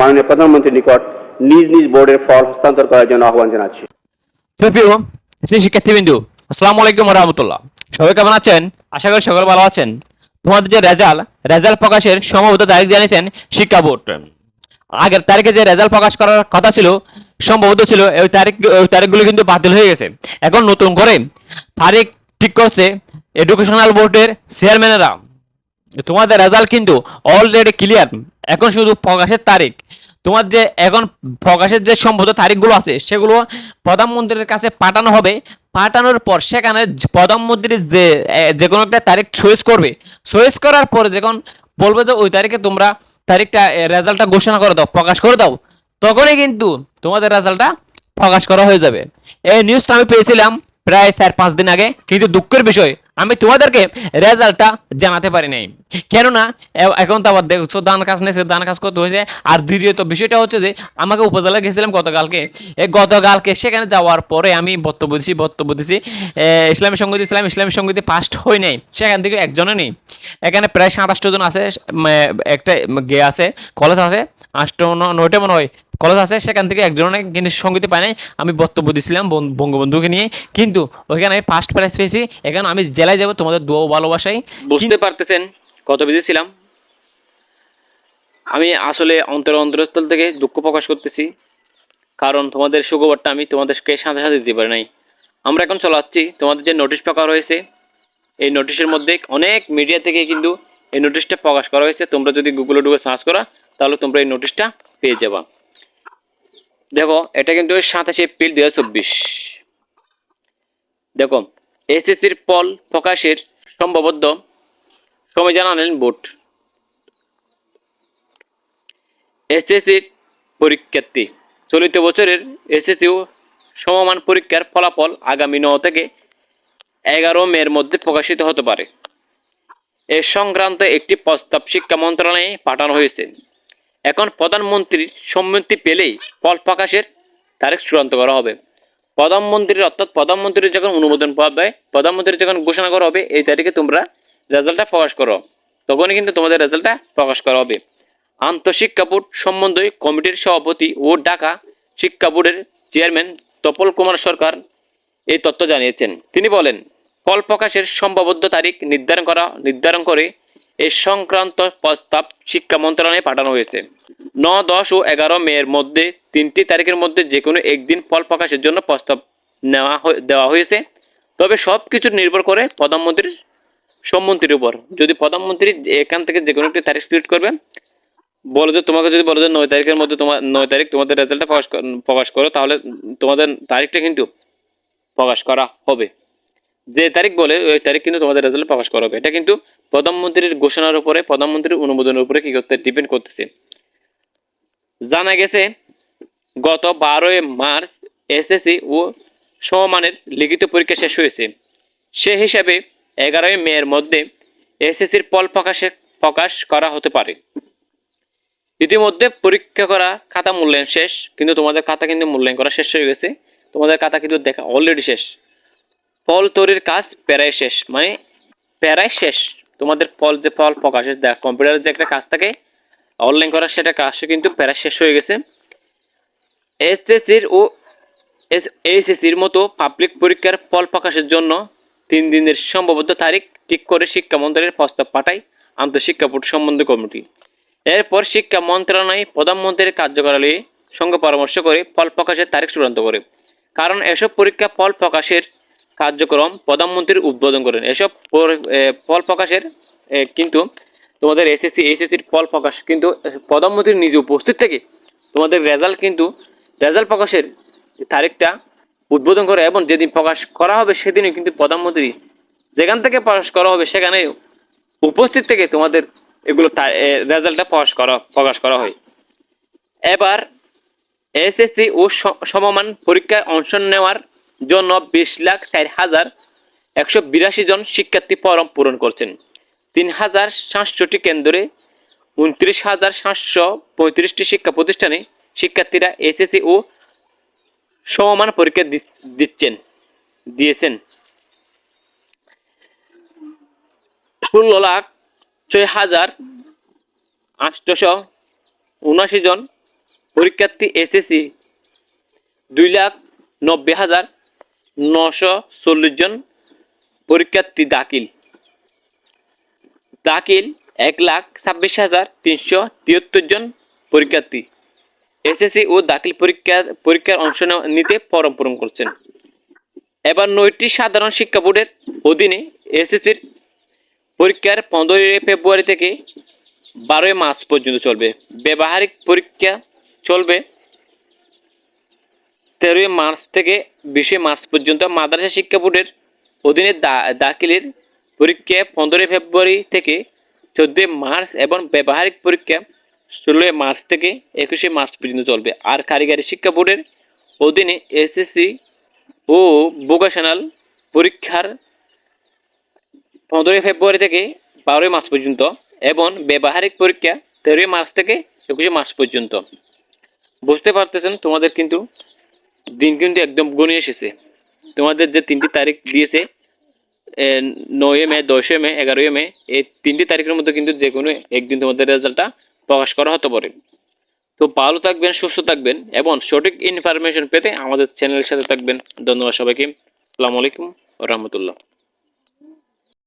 মাননীয় প্রধানমন্ত্রীর নিকট নিজ নিজ বোর্ডের ফল হস্তান্তর করার জন্য আহ্বান জানাচ্ছি। শ্রী শিক্ষার্থীবৃন্দু, আসসালামু আলাইকুম রহমতুল্লাহ। সবাই কেমন আছেন? আশা করি সকল ভালো আছেন। তোমাদের যে রেজাল্ট রেজাল্ট প্রকাশের সম্ভবত তারিখ জানিয়েছেন শিক্ষা বোর্ড। আগের তারিখে যে রেজাল্ট প্রকাশ করার কথা ছিল, সম্ভবত ছিল ওই তারিখ, ওই তারিখগুলো কিন্তু বাতিল হয়ে গেছে। এখন নতুন করে তারিখ ঠিক করছে এডুকেশনাল বোর্ডের চেয়ারম্যানেরা তোমাদের রেজাল্ট কিন্তু অলরেডি ক্লিয়ার এখন শুধু প্রকাশের তারিখ। তোমার যে এখন প্রকাশের যে সম্ভবত তারিখগুলো আছে, সেগুলো প্রধানমন্ত্রীর কাছে পাঠানো হবে। পাঠানোর পর সেখানে প্রধানমন্ত্রী যে যে কোনো একটা তারিখ চয়েস করবে। চয়েস করার পরে যখন বলবে যে ওই তারিখে তোমরা তারিখটা রেজাল্টটা ঘোষণা করে দাও, প্রকাশ করে দাও, তখনই কিন্তু তোমাদের রেজাল্টটা প্রকাশ করা হয়ে যাবে। এই নিউজটা আমি পেয়েছিলাম প্রায় চার পাঁচ দিন আগে। কিন্তু দুঃখের বিষয় আমি তোমাদেরকে রেজাল্টটা জানাতে পারি নাই। কেননা এখন তো আবার দেখছ ধান কাজ নেছে ধান কাজ করতে হয়েছে। আর দ্বিতীয়ত বিষয়টা হচ্ছে যে আমাকে উপজেলা গেছিলাম গতকালকে। গতকালকে সেখানে যাওয়ার পরে আমি বক্তব্য দিছি বক্তব্য দিছি ইসলামী সংগীত ইসলাম ইসলামী সঙ্গীতে পাস্ট হই নাই। সেখান থেকে একজনে নেই। এখানে প্রায় সাতাশটা জন আছে একটা গে আছে কলেজ আছে আষ্ট নয়টা মনে হয় কলেজ আছে সেখান থেকে একজনে কিন্তু সঙ্গীতে পাই নাই। আমি বক্তব্য দিছিলাম বন- বঙ্গবন্ধুকে নিয়ে। কিন্তু ওইখানে আমি ফার্স্ট প্রাইজ পেয়েছি। এখন আমি জেলায় যাব তোমাদের দোয়া ভালোবাসাই বুঝতে পারতেছেন। কত বিজি ছিলাম? আমি আসলে অন্তর অন্তরস্থল থেকে দুঃখ প্রকাশ করতেছি, কারণ তোমাদের সুখবরটা আমি তোমাদেরকে সাথে সাথে দিতে পারি নাই। আমরা এখন চলাচ্ছি তোমাদের যে নোটিশ প্রকার হয়েছে, এই নোটিশের মধ্যে অনেক মিডিয়া থেকে কিন্তু এই নোটিশটা প্রকাশ করা হয়েছে। তোমরা যদি গুগলে ঢুকে সার্চ করা, তাহলে তোমরা এই নোটিশটা পেয়ে যাবা। দেখো, এটা কিন্তু সাতাশে এপ্রিল দু চব্বিশ। দেখো, এসএসসির ফল প্রকাশের সম্ভবত সময় জানালেন বোর্ড। এসএসসির পরীক্ষার্থী, চলিত বছরের এসএসসি সমমান পরীক্ষার ফলাফল আগামী ন থেকে এগারো মের মধ্যে প্রকাশিত হতে পারে। এ সংক্রান্ত একটি প্রস্তাব শিক্ষা মন্ত্রণালয়ে পাঠানো হয়েছে। এখন প্রধানমন্ত্রীর সম্মতি পেলেই ফল প্রকাশের তারিখ চূড়ান্ত করা হবে। প্রধানমন্ত্রীর অর্থাৎ প্রধানমন্ত্রীর যখন অনুমোদন পাবে প্রধানমন্ত্রী যখন ঘোষণা করা হবে, এই তারিখে তোমরা রেজাল্টটা প্রকাশ করো। তখনই কিন্তু তোমাদের রেজাল্টটা প্রকাশ করা হবে। আন্তঃশিক্ষা বোর্ড সম্বন্ধে কমিটির সভাপতি ও ঢাকা শিক্ষা বোর্ডের চেয়ারম্যান তপল কুমার সরকার এই তথ্য জানিয়েছেন। তিনি বলেন, ফল প্রকাশের সম্ভাব্য তারিখ নির্ধারণ করা, নির্ধারণ করে এই সংক্রান্ত প্রস্তাব শিক্ষা মন্ত্রণালয়ে পাঠানো হয়েছে। ন দশ ও এগারো মের মধ্যে তিনটি তারিখের মধ্যে যে কোনো একদিন ফল প্রকাশের জন্য প্রস্তাব নেওয়া দেওয়া হয়েছে। তবে সব কিছু নির্ভর করে প্রধানমন্ত্রীর সম্মতির উপর। যদি প্রধানমন্ত্রী এখান থেকে যে কোনো একটি তারিখ সিলেক্ট করবে, বলো যে তোমাকে যদি বলো যে নয় তারিখের মধ্যে তোমার নয় তারিখ তোমাদের রেজাল্টটা প্রকাশ প্রকাশ করো, তাহলে তোমাদের তারিখটা কিন্তু প্রকাশ করা হবে। যে তারিখ বলে, ওই তারিখ কিন্তু তোমাদের রেজাল্ট প্রকাশ করা হবে। এটা কিন্তু প্রধানমন্ত্রীর ঘোষণার উপরে, প্রধানমন্ত্রীর অনুমোদনের উপরে কি করতে ডিপেন্ড করতেছে। জানা গেছে, গত বারোই মার্চ এসএসসি ও সমমানের লিখিত পরীক্ষা শেষ হয়েছে। সে হিসাবে এগারোই মের মধ্যে এসএসসির ফল প্রকাশে প্রকাশ করা হতে পারে। ইতিমধ্যে পরীক্ষা করা খাতা মূল্যায়ন শেষ, কিন্তু তোমাদের খাতা কিন্তু মূল্যায়ন করা শেষ হয়ে গেছে। তোমাদের খাতা কিন্তু দেখা অলরেডি শেষ। ফল তৈরির কাজ প্যারায় শেষ মানে প্যারায় শেষ। তোমাদের ফল যে ফল প্রকাশের দেখ, কম্পিউটারের যে একটা কাজ থাকে অনলাইন করা সেটা কাজ কিন্তু প্যারায় শেষ হয়ে গেছে। এসএসসির ও এস এইচএসসির মতো পাবলিক পরীক্ষার ফল প্রকাশের জন্য তিন দিনের সম্ভবত তারিখ ঠিক করে শিক্ষা মন্ত্রণালয়ের প্রস্তাব পাঠায় আন্তঃশিক্ষা বোর্ড সম্বন্ধে কমিটি। এরপর শিক্ষা মন্ত্রণালয় প্রধানমন্ত্রীর কার্যকারিণীর সঙ্গে পরামর্শ করে ফল প্রকাশের তারিখ চূড়ান্ত করে। কারণ এসব পরীক্ষা ফল প্রকাশের কার্যক্রম প্রধানমন্ত্রীর উদ্বোধন করেন। এসব ফল প্রকাশের কিন্তু তোমাদের এসএসসি এইচএসসির ফল প্রকাশ কিন্তু প্রধানমন্ত্রী নিজে উপস্থিত থেকে তোমাদের রেজাল্ট কিন্তু, রেজাল্ট প্রকাশের তারিখটা উদ্বোধন করে এবং যেদিন প্রকাশ করা হবে সেদিনই কিন্তু প্রধানমন্ত্রী যেখান থেকে প্রকাশ করা হবে সেখানে উপস্থিত থেকে তোমাদের এগুলো রেজাল্টটা প্রকাশ করা প্রকাশ করা হয়। এবার এসএসসি ও সমমান পরীক্ষায় অংশ নেওয়ার জন্য বিশ লাখ চার হাজার একশো বিরাশি জন শিক্ষার্থী ফরম পূরণ করছেন। তিন হাজার সাতষট্টি কেন্দ্রে উনত্রিশ হাজার সাতশো পঁয়ত্রিশটি শিক্ষা প্রতিষ্ঠানে শিক্ষার্থীরা এসএসসি ও সমমান পরীক্ষা দিচ্ছেন, দিয়েছেন। ষোলো লাখ ছয় হাজার আটশোশো উনআশি জন পরীক্ষার্থী এসএসসি, দুই লাখ নব্বই হাজার নশো চল্লিশ জন পরীক্ষার্থী দাখিল। দাখিল এক লাখ ছাব্বিশ হাজার তিনশো তিয়াত্তর জন পরীক্ষার্থী। এসএসসি ও দাখিল পরীক্ষা, পরীক্ষার অংশ নিতে ফরম পূরণ করছেন। এবার নয়টি সাধারণ শিক্ষা বোর্ডের অধীনে এসএসসির পরীক্ষার পনেরোই ফেব্রুয়ারি থেকে বারোই মার্চ পর্যন্ত চলবে। ব্যবহারিক পরীক্ষা চলবে তেরোই মার্চ থেকে বিশে মার্চ পর্যন্ত। মাদ্রাসা শিক্ষা বোর্ডের অধীনে দাখিলের পরীক্ষা পনেরোই ফেব্রুয়ারি থেকে চোদ্দই মার্চ এবং ব্যবহারিক পরীক্ষা ষোলোই মার্চ থেকে একুশে মার্চ পর্যন্ত চলবে। আর কারিগরি শিক্ষা বোর্ডের অধীনে এসএসসি ও ভোকেশনাল পরীক্ষার পনেরোই ফেব্রুয়ারি থেকে বারোই মার্চ পর্যন্ত এবং ব্যবহারিক পরীক্ষা তেরোই মার্চ থেকে একুশে মার্চ পর্যন্ত। বুঝতে পারতেছেন, তোমাদের কিন্তু দিন কিন্তু একদম গণিয়ে এসেছে। তোমাদের যে তিনটি তারিখ দিয়েছে নয় মে, দশই মে, এগারোই মে, এই তিনটি তারিখের মধ্যে কিন্তু যে কোনো একদিন তোমাদের রেজাল্টটা প্রকাশ করা হতে পারে। তো ভালো থাকবেন, সুস্থ থাকবেন এবং সঠিক ইনফরমেশন পেতে আমাদের চ্যানেলের সাথে থাকবেন। ধন্যবাদ সবাইকে। আসসালামু আলাইকুম রহমতুল্লাহ।